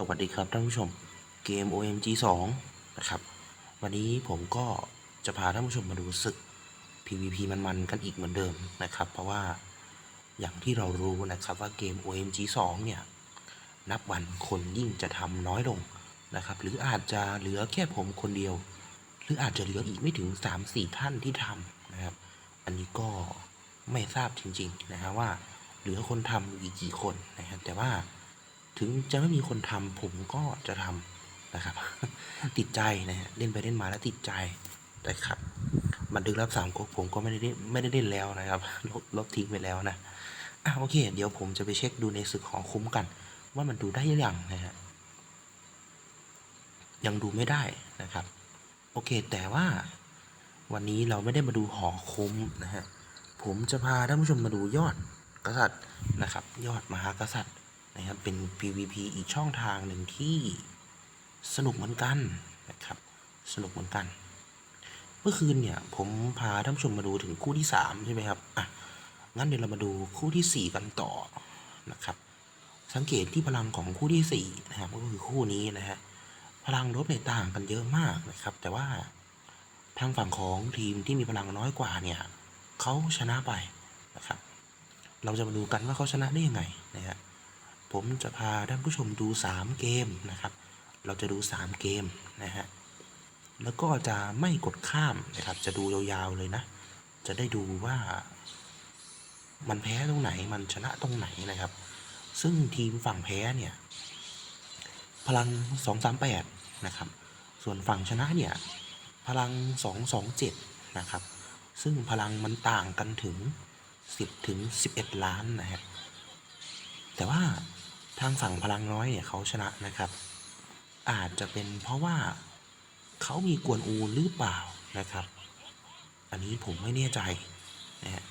สวัสดีครับท่านผู้ชมเกม OMG 2 นะครับ วันนี้ผมก็จะพาท่านผู้ชมมาดูศึก PVP มันๆกันอีกเหมือนเดิมนะครับ เพราะว่าอย่างที่เรารู้นะครับว่าเกม OMG 2 เนี่ย นับวันคนยิ่งจะทำน้อยลงนะครับ หรืออาจจะเหลือแค่ผมคนเดียว หรืออาจจะเหลืออีกไม่ถึง 3-4 ท่านที่ทำนะครับ อันนี้ก็ไม่ทราบจริงๆนะฮะว่าเหลือคนทำอีกกี่คนนะครับแต่ว่า ถึงจะไม่มีคนทำผมก็จะทำนะครับ ติดใจนะฮะเล่นไปเล่นมาแล้วติดใจนะครับบันทึกรับสามก๊กผมก็ไม่ได้ไม่ได้เล่นแล้วนะครับลบลบทิ้งไปแล้วนะอะโอเค เดี๋ยวผมจะไปเช็คดูในศึกของคุ้มกัน ว่ามันดูได้หรือยังนะฮะยังดูไม่ได้นะครับ โอเคแต่ว่าวันนี้เราไม่ได้มาดูหอคุ้มนะฮะผมจะพาท่านผู้ชมมาดูยอดกษัตริย์นะครับ ยอดมหากษัตริย์ นะครับเป็น PVP อีกช่องทางหนึ่งที่สนุกเหมือนกันนะครับ สนุกเหมือนกัน เมื่อคืนเนี่ยผมพาท่านผู้ชมมาดูถึงคู่ที่สามใช่ไหมครับอะงั้นเดี๋ยวเรามาดูคู่ที่สี่กันต่อนะครับ สังเกตที่พลังของคู่ที่สี่นะครับก็คือคู่นี้นะฮะพลังลดในยต่างกันเยอะมากนะครับ แต่ว่าทางฝั่งของทีมที่มีพลังน้อยกว่าเนี่ยเขาชนะไปนะครับ เราจะมาดูกันว่าเขาชนะได้ยังไงนะฮะ ผมจะพาท่านผู้ชมดู 3 เกมนะครับ เราจะดู 3 เกมนะฮะ แล้วก็จะไม่กดข้ามนะครับ จะดูยาวๆเลยนะ จะได้ดูว่า มันแพ้ตรงไหน มันชนะตรงไหนนะครับ ซึ่งทีมฝั่งแพ้เนี่ย พลัง 238 นะครับ ส่วนฝั่งชนะเนี่ย พลัง 227 นะครับ ซึ่งพลังมันต่างกันถึง 10 ถึง 11 ล้านนะฮะแต่ว่า ทางฝั่งพลังน้อยเนี่ยเขาชนะนะครับ อาจจะเป็นเพราะว่าเขามีกวนอูหรือเปล่านะครับ อันนี้ผมไม่แน่ใจนะฮะ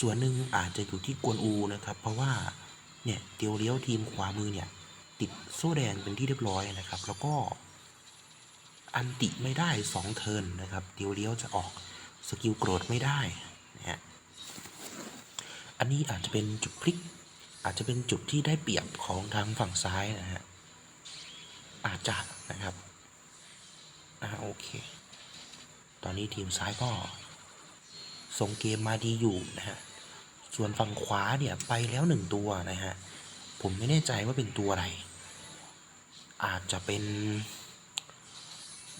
ส่วนหนึ่งอาจจะอยู่ที่กวนอูนะครับ เพราะว่าเนี่ยเตียวเลี้ยวทีมขวามือเนี่ยติดโซ่แดงเป็นที่เรียบร้อยนะครับ แล้วก็อันติไม่ได้สองเทินนะครับเตียวเลี้ยวจะออกสกิลโกรธไม่ได้นะฮะอันนี้อาจจะเป็นจุดพลิก อาจจะเป็นจุดที่ได้เปรียบของทางฝั่งซ้ายนะฮะอาจจะนะครับอ่าโอเค ตอนนี้ทีมซ้ายก็ส่งเกมมาดีอยู่นะฮะส่วนฝั่งขวาเนี่ยไปแล้วหนึ่งตัวนะฮะผมไม่แน่ใจว่าเป็นตัวอะไร อาจจะเป็น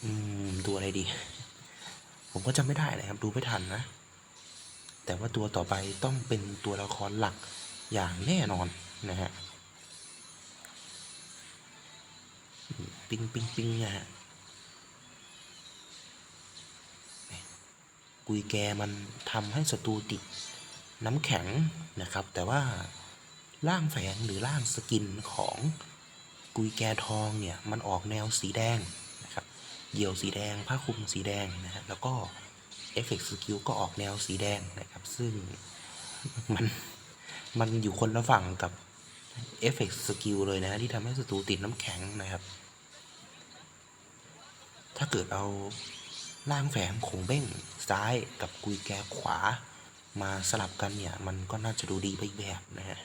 อืมตัวอะไรดี ผมก็จำไม่ได้นะครับดูไม่ทันนะ แต่ว่าตัวต่อไปต้องเป็นตัวละครหลัก อย่างแน่นอนนะฮะปิงปิงปิงนะฮะกุยแกมันทำให้ศัตรูติดน้ำแข็งนะครับ แต่ว่าร่างแฝงหรือร่างสกินของกุยแกทองเนี่ยมันออกแนวสีแดงนะครับเหยี่ยวสีแดงผ้าคลุมสีแดงนะฮะแล้วก็เอฟเฟกต์สกิลก็ออกแนวสีแดงนะครับ ซึ่งมัน มันอยู่คนละฝั่งกับเอฟเฟกต์สกิลเลยนะที่ทำให้ศัตรูติดน้ำแข็งนะครับ ถ้าเกิดเอาล่างแฝงของเบ้งซ้ายกับกุยแกขวา มาสลับกันเนี่ย มันก็น่าจะดูดีไปอีกแบบนะฮะ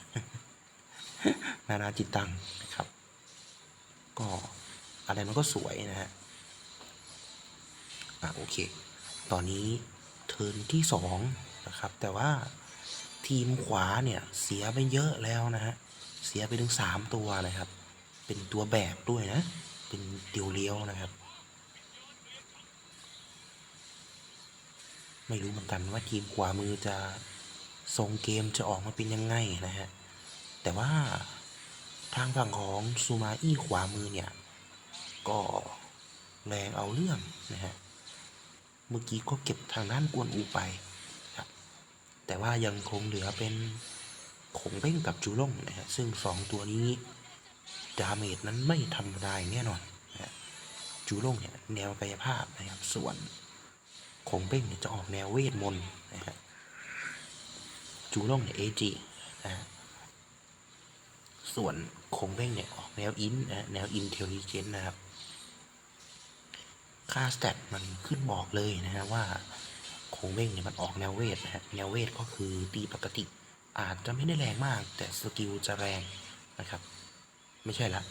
นานาจิตตังนะครับ ก็อะไรมันก็สวยนะฮะอะโอเค ตอนนี้เทิร์นที่สองนะครับ แต่ว่า ทีมขวาเนี่ยเสียไปเยอะแล้วนะฮะ เสียไปถึงสามตัวนะครับ เป็นตัวแบกด้วยนะ เป็นเดียวเลี้ยวนะครับ ไม่รู้เหมือนกันว่าทีมขวามือจะทรงเกมจะออกมาเป็นยังไงนะฮะ แต่ว่าทางฝั่งของซูมาอี้ขวามือเนี่ย ก็แรงเอาเรื่องนะฮะ เมื่อกี้ก็เก็บทางด้านกวนอูไป แต่ว่ายังคงเหลือเป็นขงเบ้งกับจูล่งนะฮะซึ่งสองตัวนี้ดาเมจนั้นไม่ธรรมดายแน่นอนนะจูล่งเนี่ยแนวกายภาพนะครับ ส่วนขงเบ้งเนี่ยจะออกแนวเวทมนต์นะฮะจูล่งเนี่ยเอจีนะส่วนคงเบ้งเนี่ยออกแนวอินนะแนวอินเทลเจนนะครับ ค่าสเตตมันขึ้นบอกเลยนะฮะว่า โคงเบ้งเนี่ยมันออกแนวเวทนะฮะแนวเวทก็คือตีปกติ อาจจะไม่ได้แรงมาก แต่สกิลจะแรงนะครับ ไม่ใช่ละ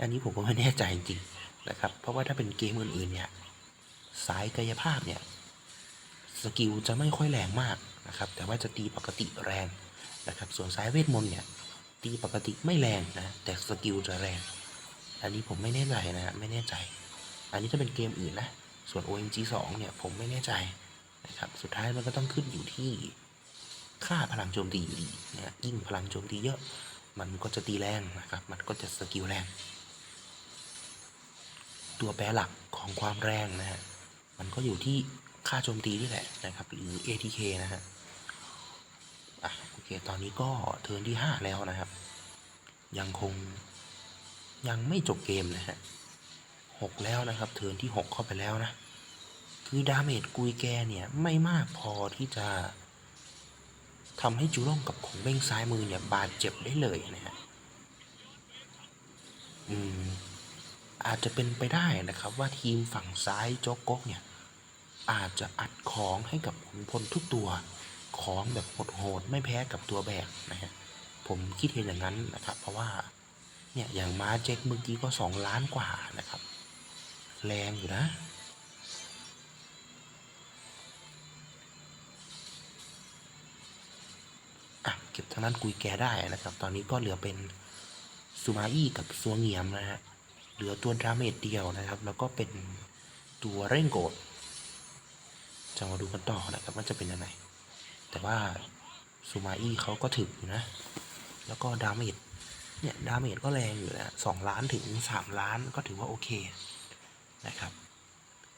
อันนี้ผมก็ไม่แน่ใจจริงๆนะครับ เพราะว่าถ้าเป็นเกมอื่นๆเนี่ยสายกายภาพเนี่ยสกิลจะไม่ค่อยแรงมากนะครับ แต่ว่าจะตีปกติแรงนะครับ ส่วนสายเวทมนต์เนี่ยตีปกติไม่แรงนะแต่สกิลจะแรง อันนี้ผมไม่แน่ใจนะฮะไม่แน่ใจ อันนี้ถ้าเป็นเกมอื่นนะ ส่วน OMG 2 เนี่ย ผมไม่แน่ใจนะครับ สุดท้ายมันก็ต้องขึ้นอยู่ที่ค่าพลังโจมตีอยู่ดีนะยิ่งพลังโจมตีเยอะ มันก็จะตีแรงนะครับ มันก็จะสกิลแรง ตัวแปรหลักของความแรงนะฮะ มันก็อยู่ที่ค่าโจมตีนี่แหละนะครับ หรือ ATK นะฮะอะโอเค ตอนนี้ก็เทิร์นที่ 5 แล้วนะครับ ยังคงยังไม่จบเกมนะฮะ หกแล้วนะครับ เทิร์นที่ 6 เข้าไปแล้วนะ คือดาเมจกุยแกเนี่ยไม่มากพอที่จะทำให้จูร่งกับของเบ้งซ้ายมือเนี่ยบาดเจ็บได้เลยนะฮะ อืม อาจจะเป็นไปได้นะครับว่าทีมฝั่งซ้ายโจ๊กก๊กเนี่ย อาจจะอัดของให้กับขุนพลทุกตัวของแบบโหดๆไม่แพ้กับตัวแบกนะฮะ ผมคิดเห็นอย่างนั้นนะครับ เพราะว่า เนี่ยอย่างม้าเจ็คเมื่อกี้ก็สองล้านกว่านะครับ แรงอยู่นะ อะ เก็บทางนั้นกุยแกได้นะครับ ตอนนี้ก็เหลือเป็นซูมาอี้กับซัวเงียมนะฮะ เหลือตัวดราเมจเดียวนะครับ แล้วก็เป็นตัวเร่งโกดจะมาดูกันต่อนะครับว่าจะเป็นยังไง แต่ว่าซูมาอี้เขาก็ถึกอยู่นะ แล้วก็ดาเมจเนี่ย ดาเมจก็แรงอยู่นะสองล้านถึงสามล้านก็ถือว่าโอเค นะครับ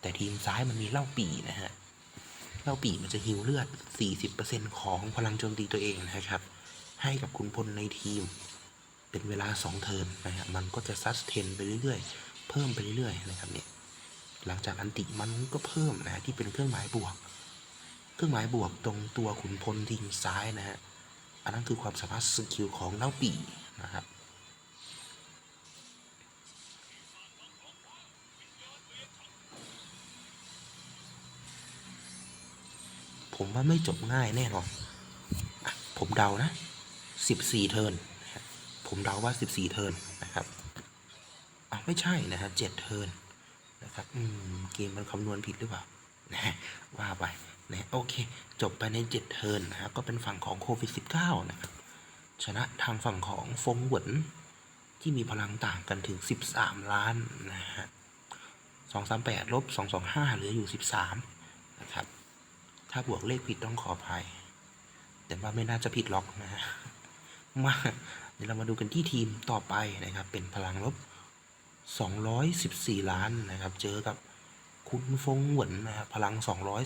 แต่ทีมซ้ายมันมีเล่าปีนะฮะเล่าปีมันจะฮิวเลือด 40%ของพลังโจมตีตัวเองนะครับ ให้กับคุณพลในทีม เป็นเวลา 2 เทิร์นนะฮะมันก็จะซัสเทนไปเรื่อยๆ เพิ่มไปเรื่อยๆนะครับเนี่ยหลังจากอันติมันก็เพิ่มนะฮะที่เป็นเครื่องหมายบวก เครื่องหมายบวกตรงตัวขุนพลทีมซ้ายนะฮะอันนั้นคือความสามารถสกิลของเล่าปีนะครับ ผมว่าไม่จบง่ายแน่นอนผมเดานะ 14 เทิร์นผมเดาว่า 14 เทิร์นนะครับอะไม่ใช่นะฮะ7เทิร์นนะครับอืมเกมมันคำนวณผิดหรือเปล่านะฮะว่าไปนะโอเค จบไปใน 7 เทิร์นนะครับก็เป็นฝั่งของโควิด 19 นะครับ ชนะทางฝั่งของฟงหวนที่มีพลังต่างกันถึง 13 ล้านนะฮะ238ลบ225 เหลืออยู่ 13 นะครับ ถ้าบวกเลขผิดต้องขออภัย แต่ว่าไม่น่าจะผิดหรอกนะฮะมาเดี๋ยวเรามาดูกันที่ทีมต่อไปนะครับ เป็นพลังลบ 214 ล้านนะครับ เจอกับคุณฟงหวนนะครับพลัง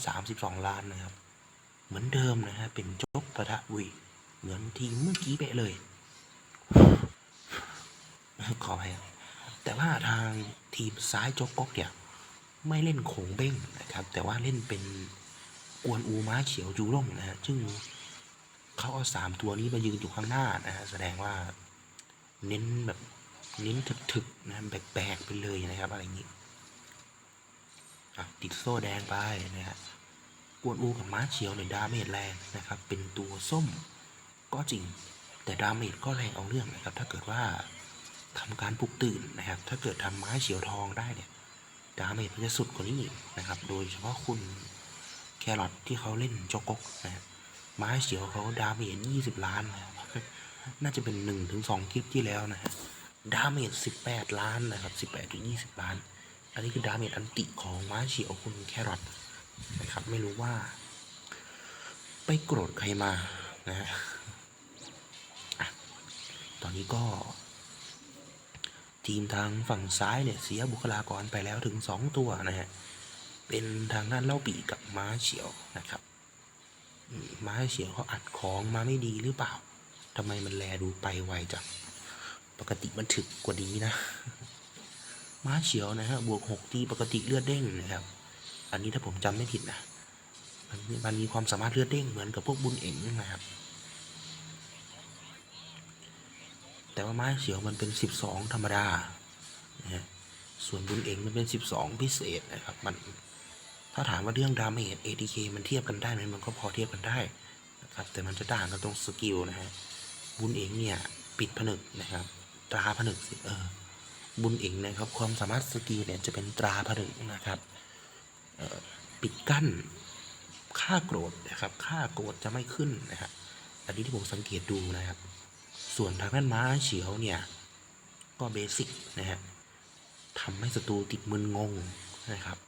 232 ล้านนะครับ เหมือนเดิมนะฮะเป็นโจ๊กปะทะวีเหมือนทีมเมื่อกี้เปะเลยขออภัยแต่ว่าทางทีมซ้ายโจ๊กก๊กเนี่ยไม่เล่นโขงเบ้งนะครับ แต่ว่าเล่นเป็น กวนอูม้าเขียวจูร่งนะฮะซึ่งเขาเอาสามตัวนี้มายืนอยู่ข้างหน้านะฮะแสดงว่าเน้นแบบเน้นถึกๆนะแบกๆไปเลยนะครับ อะไรอย่างนี้ติดโซ่แดงไปนะฮะกวนอูกับม้าเขียวเนี่ยดาเมจแรงนะครับ เป็นตัวส้มก็จริง แต่ดาเมจก็แรงเอาเรื่องนะครับ ถ้าเกิดว่าทำการปลุกตื่นนะครับ ถ้าเกิดทำม้าเขียวทองได้เนี่ยดาเมจมันจะสุดกว่านี้อีกนะครับ โดยเฉพาะคุณ แครอทที่เขาเล่นจกกนะฮะม้าเขียวเขาดาเมจยี่สิบล้านนะครับน่าจะเป็นหนึ่งถึงสองคลิปที่แล้วนะฮะดาเมจสิบแปดล้านนะครับสิบแปดถึงยี่สิบล้าน อันนี้คือดาเมจอันติของม้าเขียวคุณแครอทนะครับไม่รู้ว่า ไปโกรธใครมานะฮะตอนนี้ก็ ทีมทางฝั่งซ้ายเนี่ยเสียบุคลากรไปแล้วถึงสองตัวนะฮะ เป็นทางด้านเล่าปีกับม้าเฉียวนะครับม้าเฉียวเขาอัดของมาไม่ดีหรือเปล่าทำไมมันแลดูไปไวจังปกติมันถึกกว่านี้นะ ม้าเฉียวนะฮะบวกหกตีปกติเลือดเด้งนะครับ อันนี้ถ้าผมจำไม่ผิดนะมันมันมีความสามารถเลือดเด้งเหมือนกับพวกบุญเอ๋งนะครับ แต่ว่าม้าเขียวมันเป็นสิบสองธรรมดานะฮะส่วนบุญเองมันเป็นสิบสองพิเศษนะครับมันาถามว่าเรื่องดาเมจ ATK มันเทียบกันได้ไหมมันก็พอเทียบกันได้นะครับ แต่มันจะต่างกันตรงสกิลนะฮะ บุญเองเนี่ย ปิดผนึกนะครับ ตราผนึกสิเออ บุญเองนะครับ ความสามารถสกิลเนี่ยจะเป็นตราผนึกนะครับออปิดกั้น ค่าโกรธนะครับ ค่าโกรธจะไม่ขึ้นนะครับอันนี้ที่ผมสังเกตดูนะครับ ส่วนทางด้านม้าเฉียวเนี่ย ก็เบสิกนะฮะทำให้ศัตรูติดมึนงงนะครับ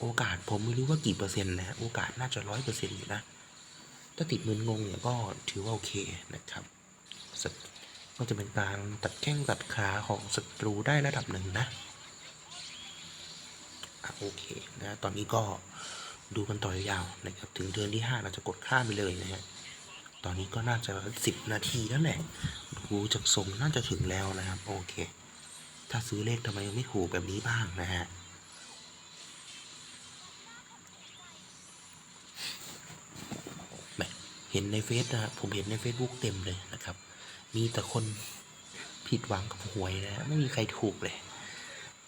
โอกาสผมไม่รู้ว่ากี่เปอร์เซ็นต์นะ โอกาสน่าจะร้อยเปอร์เซ็นต์อยู่นะ ถ้าติดมึนงงเนี่ยก็ถือว่าโอเคนะครับก็จะเป็นการตัดแข้งตัดขาของศัตรูได้ระดับหนึ่งนะอะโอเคนะตอนนี้ก็ดูกันต่อยาวนะครับ ถึงเดือนที่ 5 เราจะกดข้ามไปเลยนะฮะตอนนี้ก็น่าจะ 10 นาทีแล้วแหละดูจากทรงน่าจะถึงแล้วนะครับ โอเค ถ้าซื้อเลขทำไมไม่ถูกแบบนี้บ้างนะฮะ แหม เห็นในเฟซนะครับผมเห็นใน Facebook เต็มเลยนะครับ มีแต่คนผิดหวังกับหวยนะ ไม่มีใครถูกเลย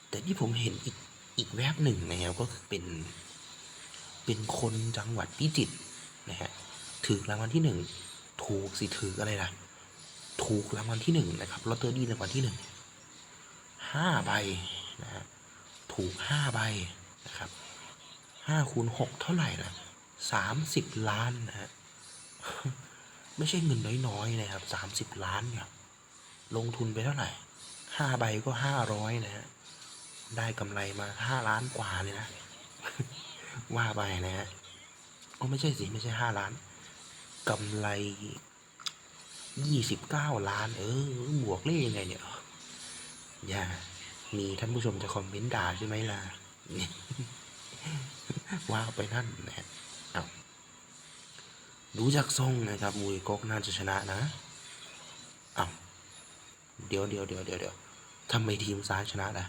แต่ที่ผมเห็นอีกอีกแวบหนึ่งนะครับก็คือเป็น เป็นคนจังหวัดพิจิตรนะฮะถือรางวัลที่หนึ่งถูกสิถืออะไรล่ะ ถูกรางวัลที่หนึ่งนะครับลอตเตอรี่รางวัลที่หนึ่งห้าใบนะฮะถูกห้าใบนะครับห้าคูณหกเท่าไหร่นะสามสิบล้านนะฮะ ไม่ใช่เงินน้อยๆนะครับสามสิบล้านเนี่ยลงทุนไปเท่าไหร่ห้าใบก็ห้าร้อยนะฮะได้กำไรมาห้าล้านกว่าเลยนะ ว่าไปนะฮะโอ้ไม่ใช่สิไม่ใช่ห้าล้านกำไรยี่สิบเก้าล้าน เออบวกเลขยังไงเนี่ยอย่ามีท่านผู้ชมจะคอมเมนต์ด่าใช่ไหมล่ะว่าไปนั่นนะฮะ ดูจากทรงนะครับมวยก๊กน่าจะชนะนะเอาเดี๋ยวเดี๋ยวเดี๋ยวเดี๋ยวเดี๋ยวทำไมทีมซ้ายชนะล่ะ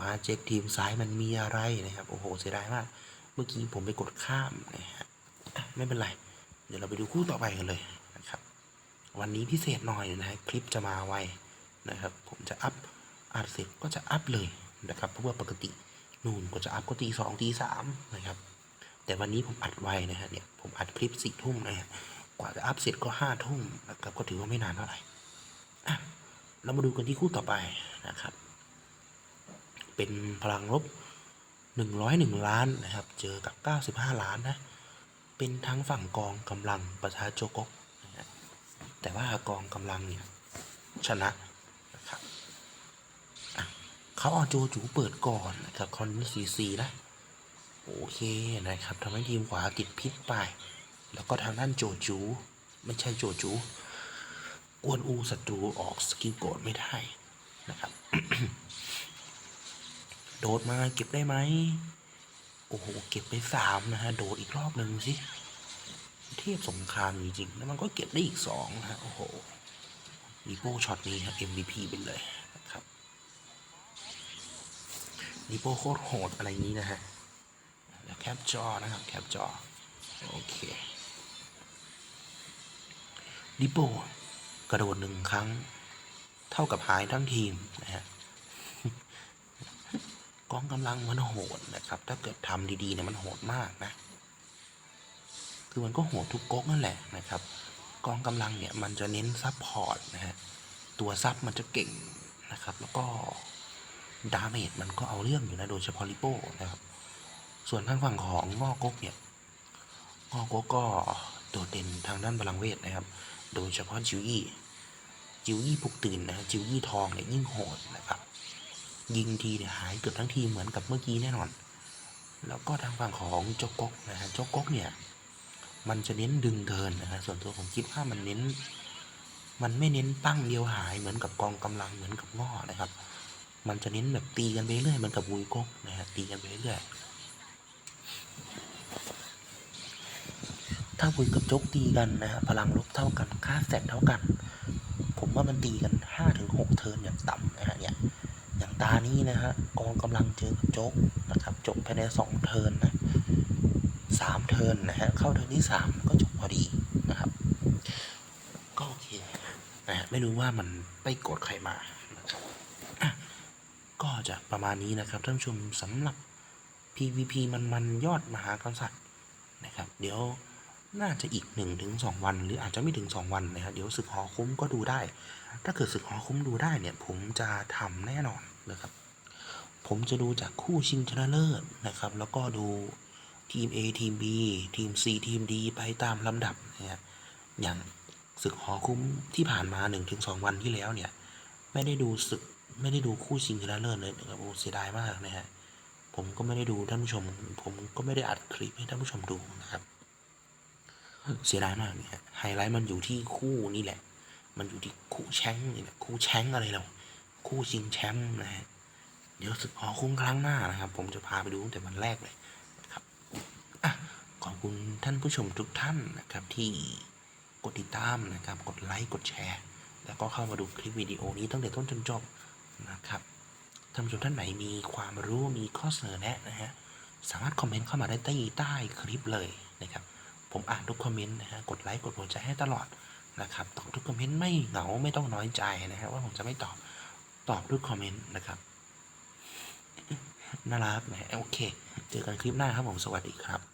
มาเจ็คทีมซ้ายมันมีอะไรนะครับ โอ้โหเสียดายมาก เมื่อกี้ผมไปกดข้ามนะฮะอะไม่เป็นไร เดี๋ยวเราไปดูคู่ต่อไปกันเลยนะครับ วันนี้พิเศษหน่อยนะฮะคลิปจะมาไวนะครับ ผมจะอัพอัดเสร็จก็จะอัพเลยนะครับ เพราะว่าปกตินู่นก็จะอัพก็ตีสองตีสามนะครับ แต่วันนี้ผมอัดไวนะฮะเนี่ยผมอัดคลิปสี่ทุ่มนะฮะกว่าจะอัพเสร็จก็ห้าทุ่มนะครับก็ถือว่าไม่นานเท่าไหร่เรามาดูกันที่คู่ต่อไปนะครับ เป็นพลังลบหนึ่งร้อยหนึ่งล้านนะครับ เจอกับเก้าสิบห้าล้านนะ เป็นทั้งฝั่งกองกำลังประชาโจกกนะฮะแต่ว่ากองกำลังเนี่ยชนะนะครับเขาเอาโจจูเปิดก่อนนะครับคอนซีซีนะ โอเคนะครับทำให้ทีมขวาติดพิษไป แล้วก็ทางด้านโจจู ไม่ใช่โจจูกวนอูศัตรูออกสกิลโกดไม่ได้นะครับ โดดมาเก็บได้ไหมโอ้โห เก็บไปสามนะฮะ โดดอีกรอบหนึ่งสิเทพสงครามจริงๆ แล้วมันก็เก็บได้อีกสองนะฮะโอ้โหลีโป้ช็อตนี้ครับ MVP ไปเลยนะครับลีโป้โคตรโหดอะไรนี้นะฮะ แคปจอนะครับแคปจอโอเคลิโปกระโดดหนึ่งครั้ง เท่ากับหายทั้งทีมนะฮะกองกำลังมันโหดนะครับ ถ้าเกิดทำดีๆเนี่ยมันโหดมากนะ คือมันก็โหดทุกก๊กนั่นแหละนะครับ กองกำลังเนี่ยมันจะเน้นซับพอร์ตนะฮะตัวซับมันจะเก่งนะครับ แล้วก็ดาเมจมันก็เอาเรื่องอยู่นะโดยเฉพาะลิโป้นะครับ ส่วนทางฝั่งของงอกกเนี่ยงอกกก็โดดเด่นทางด้านพลังเวทนะครับ โดยเฉพาะจิวยี่จิวยี่ปลุกตื่นนะฮะจิวยี่ทองเนี่ยยิ่งโหดนะครับ ยิงทีเนี่ยหายเกือบทั้งทีเหมือนกับเมื่อกี้แน่นอน แล้วก็ทางฝั่งของโจกกกนะฮะโจกกกเนี่ยมันจะเน้นดึงเทินนะฮะส่วนตัวผมคิดว่ามันเน้น มันไม่เน้นตั้งเดียวหายเหมือนกับกองกำลังเหมือนกับง้อนะครับ มันจะเน้นแบบตีกันไปเรื่อยเหมือนกับวุยกกนะฮะตีกันไปเรื่อย ถ้าวุยกับโจ๊กตีกันนะฮะพลังลบเท่ากันค่าแสตเท่ากัน ผมว่ามันตีกันห้าถึงหกเทิร์นอย่างต่ำนะฮะเนี่ยอย่างตานี้นะฮะกองกำลังเจอกับโจ๊กนะครับจบภายในสองเทิร์นนะสามเทิร์นนะฮะเข้าเทิร์นที่สามก็จบพอดีนะครับ ก็โอเคนะฮะไม่รู้ว่ามันไปกดใครมานะครับก็จะประมาณนี้นะครับท่านผู้ชมสำหรับ PVP มันมันยอดมหากษัตริย์นะครับ เดี๋ยว น่าจะอีก1นถึงสวัน หรืออาจจะไม่ถึง 2 วันนะครับเดี๋ยวศึกหอคุ้มก็ดูได้ ถ้าเกิดศึกหอคุ้มดูได้เนี่ย ผมจะทำแน่นอนนะครับ ผมจะดูจากคู่ชิงชนะเลิศนะครับ แล้วก็ดูทีม A ทีม B ทีม C ทีม D ไปตามลำดับนะฮะอย่างศึกหอคุ้มที่ผ่านมา 1-2 วันที่แล้วเนี่ย ไม่ได้ดูศึกไม่ได้ดูคู่ชิงชนะเลิศเลยนะครับโอ้เสียดายมากนะฮะผมก็ไม่ได้ดูท่านผู้ชม ผมก็ไม่ได้อัดคลิปให้ท่านผู้ชมดูนะครับ เสียดายมากเนี่ยไฮไลท์มันอยู่ที่คู่นี่แหละ มันอยู่ที่คู่แชงนี่แหละคู่แชงอะไรเราคู่ชิงแชมป์นะฮะเดี๋ยวศึกหอคุ้มครั้งหน้านะครับ ผมจะพาไปดูตั้งแต่วันแรกเลยนะครับอะขอบคุณท่านผู้ชมทุกท่านนะครับที่กดติดตามนะครับ กดไลค์กดแชร์ แล้วก็เข้ามาดูคลิปวิดีโอนี้ตั้งแต่ต้นจนจบนะครับท่านผู้ชมท่านไหนมีความรู้มีข้อเสนอแนะนะฮะสามารถคอมเมนต์เข้ามาได้ใต้ใต้คลิปเลยนะครับ ผมอ่านทุกคอมเมนต์นะฮะกดไลค์กดหัวใจให้ตลอดนะครับตอบทุกคอมเมนต์ไม่เหงาไม่ต้องน้อยใจนะฮะว่าผมจะไม่ตอบตอบทุกคอมเมนต์นะครับน่ารักนะฮะโอเค เจอกันคลิปหน้าครับผมสวัสดีครับ